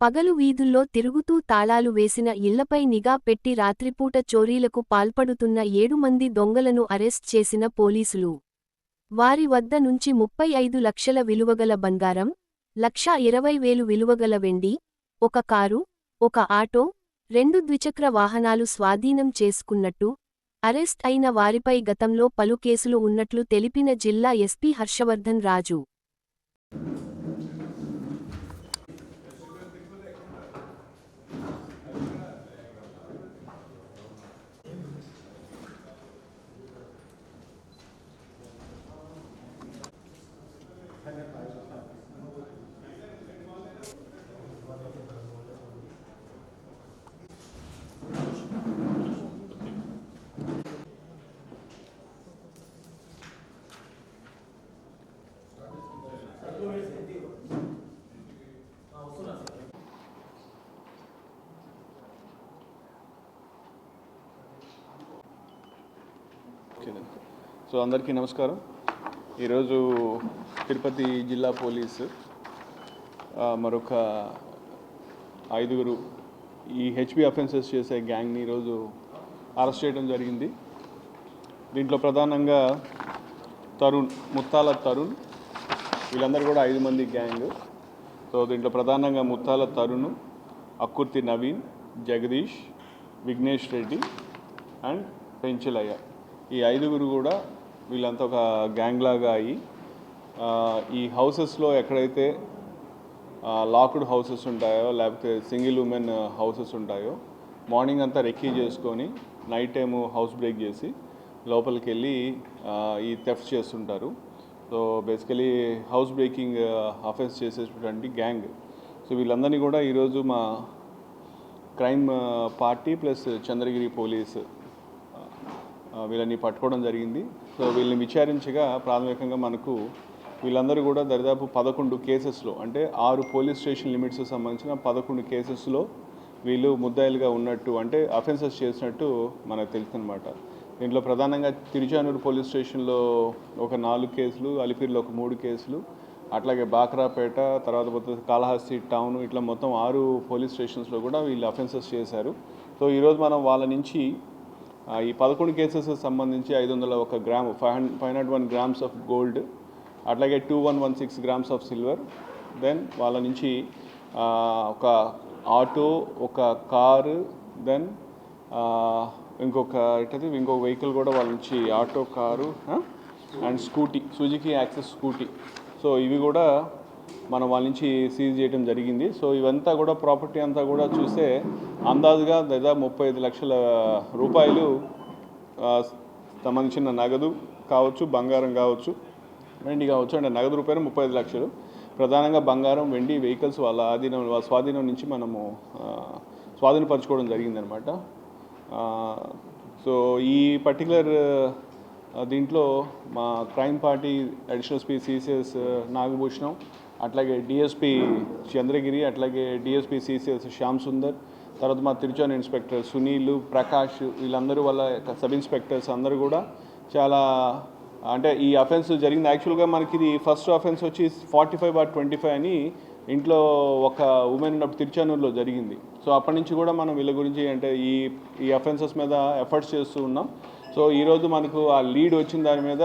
పగలు వీధుల్లో తిరుగుతూ తాళాలు వేసిన ఇళ్ళపై నిఘా పెట్టి రాత్రిపూట చోరీలకు పాల్పడుతున్న ఏడు మంది దొంగలను అరెస్ట్ చేసిన పోలీసులు. వారి వద్ద నుంచి ముప్పై ఐదు లక్షల విలువగల బంగారం లక్షా ఇరవై వేలు విలువగల వెండి ఒక కారు ఒక ఆటో రెండు ద్విచక్ర వాహనాలు స్వాధీనం చేసుకున్నట్టు అరెస్ట్ అయిన వారిపై గతంలో పలు కేసులు ఉన్నట్లు తెలిపిన జిల్లా ఎస్పీ హర్షవర్ధన్ రాజు. సో అందరికీ నమస్కారం ఈరోజు తిరుపతి జిల్లా పోలీసు మరొక ఐదుగురు ఈ హెచ్పి అఫెన్సెస్ చేసే గ్యాంగ్ని ఈరోజు అరెస్ట్ చేయడం జరిగింది. దీంట్లో ప్రధానంగా తరుణ్ ముత్తాల తరుణ్ వీళ్ళందరూ కూడా ఐదు మంది గ్యాంగ్. సో దీంట్లో ప్రధానంగా ముత్తాల తరుణ్ అక్కుర్తి నవీన్ జగదీష్ విఘ్నేష్ రెడ్డి అండ్ పెంచలయ్య. ఈ ఐదుగురు కూడా వీళ్ళంతా ఒక గ్యాంగ్ లాగా అయ్యి ఈ హౌసెస్లో ఎక్కడైతే లాక్డ్ హౌసెస్ ఉంటాయో లేకపోతే సింగిల్ ఉమెన్ హౌసెస్ ఉంటాయో మార్నింగ్ అంతా రెక్కీ చేసుకొని నైట్ టైము హౌస్ బ్రేక్ చేసి లోపలికి వెళ్ళి ఈ థెఫ్ట్ చేస్తుంటారు. So basically house breaking offence చేసేటువంటి గ్యాంగ్ సో వీళ్ళందరినీ కూడా ఈరోజు మా crime party plus Chandragiri police వీళ్ళని పట్టుకోవడం జరిగింది. సో వీళ్ళని విచారించగా ప్రాథమికంగా మనకు వీళ్ళందరూ కూడా దరిదాపు పదకొండు కేసెస్లో అంటే ఆరు పోలీస్ స్టేషన్ లిమిట్స్ సంబంధించిన పదకొండు కేసెస్లో వీళ్ళు ముద్దాయిలుగా ఉన్నట్టు అంటే అఫెన్సెస్ చేసినట్టు మనకు తెలుసనమాట దీంట్లో ప్రధానంగా తిరుచానూరు పోలీస్ స్టేషన్లో ఒక నాలుగు కేసులు అలిపిరిలో ఒక మూడు కేసులు అట్లాగే బాక్రాపేట తర్వాత పోతే కాళహస్తి టౌన్ ఇట్లా మొత్తం ఆరు పోలీస్ స్టేషన్స్లో కూడా వీళ్ళు అఫెన్సెస్ చేశారు. సో ఈరోజు మనం వాళ్ళ నుంచి ఈ పదకొండు కేసెస్ సంబంధించి ఐదు వందల ఒక gram five hundred five hundred one grams of gold అట్లాగే two one one six grams of silver then వాళ్ళ నుంచి ఒక ఆటో ఒక కారు దెన్ ఇంకొక ఏంటది ఇంకొక వెహికల్ కూడా వాళ్ళ నుంచి auto car and scooty Suzuki access scooty. So ఇవి కూడా మనం వాళ్ళ నుంచి సీజ్ చేయడం జరిగింది. సో ఇవంతా కూడా ప్రాపర్టీ అంతా కూడా చూస్తే అందాజుగా దాదాపు ముప్పై ఐదు లక్షల రూపాయలు సంబంధించిన నగదు కావచ్చు బంగారం కావచ్చు వెండి కావచ్చు అంటే నగదు రూపాయలు ముప్పై ఐదు లక్షలు. ప్రధానంగా బంగారం వెండి వెహికల్స్ వాళ్ళ ఆధీనం వాళ్ళ స్వాధీనం నుంచి మనము స్వాధీనపరచుకోవడం జరిగిందనమాట సో ఈ పర్టికులర్ దీంట్లో మా crime party additional SP CCS Nagabhushanam అట్లాగే డిఎస్పి చంద్రగిరి అట్లాగే డిఎస్పి సిసిఎస్ శ్యామ్ సుందర్ తర్వాత మా తిరుచాన్ ఇన్స్పెక్టర్ సునీల్ ప్రకాష్ వీళ్ళందరూ వాళ్ళ సబ్ ఇన్స్పెక్టర్స్ అందరూ కూడా చాలా అంటే ఈ అఫెన్స్ జరిగింది. యాక్చువల్గా మనకి ఇది ఫస్ట్ అఫెన్స్ వచ్చి forty five bar twenty five అని ఇంట్లో ఒక ఉమెన్ ఉన్నప్పుడు తిరుచానూరులో జరిగింది. సో అప్పటి నుంచి కూడా మనం వీళ్ళ గురించి అంటే ఈ ఈ అఫెన్సెస్ మీద ఎఫర్ట్స్ చేస్తూ ఉన్నాం. సో ఈరోజు మనకు ఆ లీడ్ వచ్చిన దాని మీద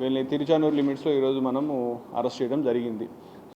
వీళ్ళని తిరుచానూరు లిమిట్స్లో ఈరోజు మనము అరెస్ట్ చేయడం జరిగింది.